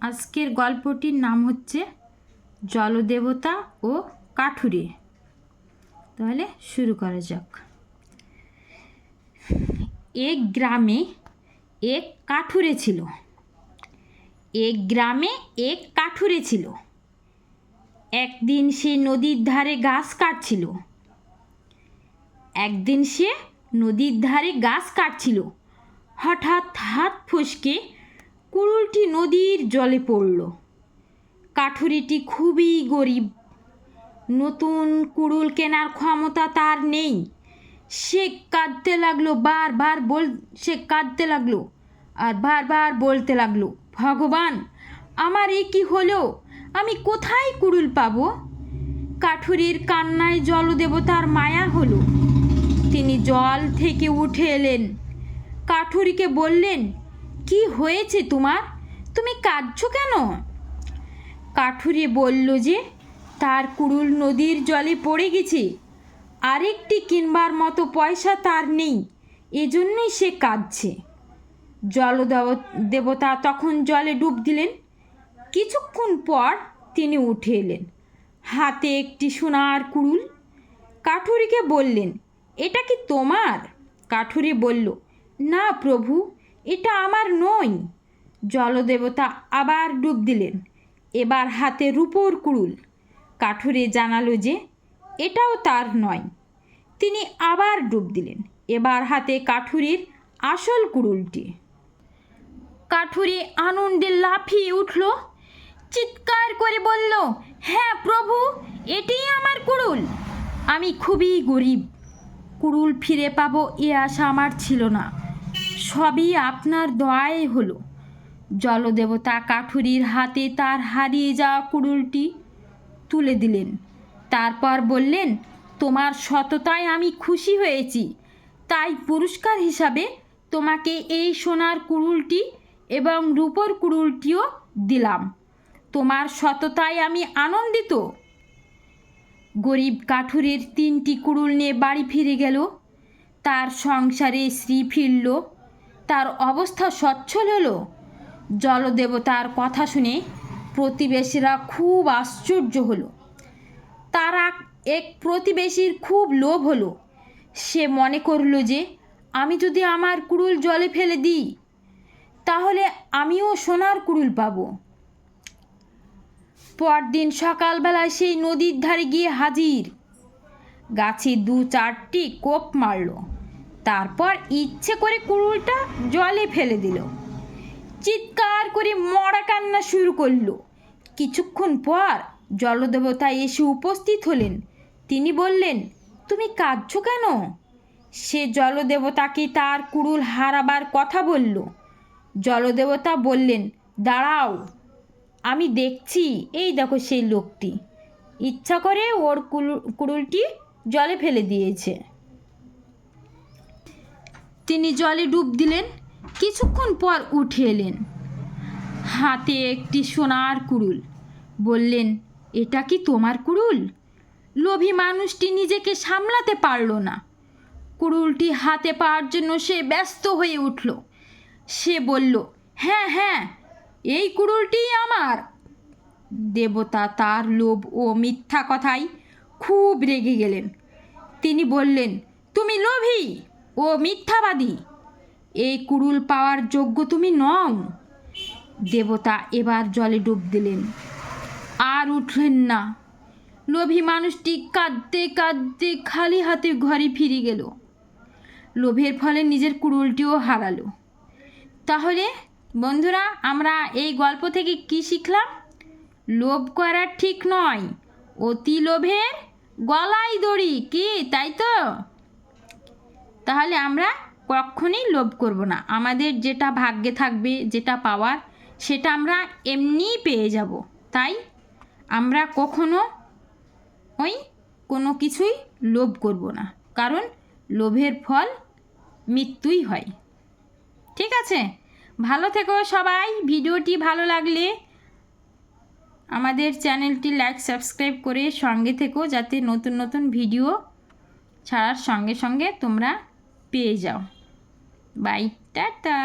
আজকের গল্পটির নাম হচ্ছে জলদেবতা ও কাঠুরে। তাহলে শুরু করা যাক। এক গ্রামে এক কাঠুরে ছিল। এক গ্রামে এক কাঠুরে ছিল। একদিন সে নদীর ধারে গাছ কাটছিল। একদিন সে নদীর ধারে গাছ কাটছিল। হঠাৎ হাত ফসকে কুড়ুলটি নদীর জলে পড়ল। কাঠুরিটি খুবই গরিব। নতুন কুড়ুল কেনার ক্ষমতা তার নেই। সে কাঁদতে লাগল, বারবার বল, সে কাঁদতে লাগল আর বারবার বলতে লাগল, ভগবান, আমার এ কি হলো? আমি কোথায় কুড়ুল পাবো? কাঠুরির কান্নায় জলদেবতার মায়া হলো। তিনি জল থেকে উঠে এলেন। কাঠুরিকে বললেন কি হয়েছে তোমার? তুমি কাঁদছো কেন? কাঠুরি বলল যে, তার কুড়ুল নদীর জলে পড়ে গেছে। আরেকটি কিনবার মতো পয়সা তার নেই, এজন্যই সে কাঁদছে। জলদেব, দেবতা তখন জলে ডুব দিলেন। কিছুক্ষণ পর তিনি উঠে এলেন, হাতে একটি সোনার কুড়ুল। কাঠুরিকে বললেন, এটা কি তোমার? কাঠুরি বলল, না প্রভু। এটা আমার নয় জলদেবতা আবার ডুব দিলেন। এবার হাতে রূপোর কুড়ুল। কাঠুরে জানালো যে, এটাও তার নয়। তিনি আবার ডুব দিলেন। এবার হাতে কাঠুরির আসল কুড়ুলটি। কাঠুরি আনন্দে লাফিয়ে উঠল। চিৎকার করে বলল হ্যাঁ প্রভু, এটিই আমার কুড়ুল। আমি খুবই গরিব। কুড়ুল ফিরে পাবো এ আশা আমার ছিল না। সবই আপনার দয়াই হলো। জলদেবতা কাঠুরির হাতে তার হারিয়ে যাওয়া কুড়ুলটি তুলে দিলেন। তারপর বললেন, তোমার সততায় আমি খুশি হয়েছি। তাই পুরস্কার হিসাবে তোমাকে এই সোনার কুড়ুলটি এবং রূপোর কুড়ুলটিও দিলাম। তোমার সততায় আমি আনন্দিত। গরিব কাঠুরের তিনটি কুড়ুল নিয়ে বাড়ি ফিরে গেল। তার সংসারে শ্রী ফিরল। তার অবস্থা সচ্ছল হলো। জলদেবতার কথা শুনে প্রতিবেশীরা খুব আশ্চর্য হলো। তারা এক প্রতিবেশীর খুব লোভ হলো। সে মনে করল যে, আমি যদি আমার কুড়ুল জলে ফেলে দিই, তাহলে আমিও সোনার কুড়ুল পাবো। পরদিন সকালবেলায় সেই নদীর ধারে গিয়ে হাজির। গাছে দু চারটি কোপ মারল। তারপর ইচ্ছে করে কুড়ুলটা জলে ফেলে দিল। চিৎকার করে মরা কান্না শুরু করল। কিছুক্ষণ পর জলদেবতা এসে উপস্থিত হলেন। তিনি বললেন, তুমি কাঁদছো কেন? সে জলদেবতাকে তার কুড়ুল হারাবার কথা বলল। জলদেবতা বললেন, দাঁড়াও, আমি দেখছি, এই দেখো সেই লোকটি। ইচ্ছা করে ওর কুড়ুলটি জলে ফেলে দিয়েছে। তিনি জলে ডুব দিলেন। কিছুক্ষণ পর উঠে এলেন। হাতে একটি সোনার কুড়ুল। বললেন, এটা কি তোমার কুড়ুল? লোভী মানুষটি নিজেকে সামলাতে পারল না। কুড়ুলটি হাতে পাওয়ার জন্য সে ব্যস্ত হয়ে উঠল। সে বলল হ্যাঁ হ্যাঁ এই কুড়ুলটিই আমার। দেবতা তার লোভ ও মিথ্যা কথায় খুব রেগে গেলেন। তিনি বললেন, তুমি লোভী? ও মিথ্যাবাদী। এই কুড়ুল পাওয়ার যোগ্য তুমি নও। দেবতা এবার জলে ডুব দিলেন। আর উঠলেন না। লোভী মানুষটি কাঁদতে কাঁদতে খালি হাতে ঘরে ফিরে গেল। লোভের ফলে নিজের কুড়ুলটিও হারালো। তাহলে বন্ধুরা, আমরা এই গল্প থেকে কি শিখলাম? লোভ করা ঠিক নয়, অতি লোভের গলায় দড়ি, কি তাই তো? তাহলে আমরা কখনই লোভ করব না। আমাদের যেটা ভাগ্যে থাকবে, যেটা পাওয়ার, সেটা আমরা এমনিই পেয়ে যাব। তাই আমরা কখনো ওই কোনো কিছুই লোভ করব না। কারণ লোভের ফল মৃত্যুই হয়। ঠিক আছে? ভালো থেকো সবাই। ভিডিওটি ভালো লাগলে আমাদের চ্যানেলটি লাইক, সাবস্ক্রাইব করে সঙ্গে থেকো যাতে নতুন নতুন ভিডিও ছাড়ার সঙ্গে সঙ্গে তোমরা পেয়ে যাও বাই টাটা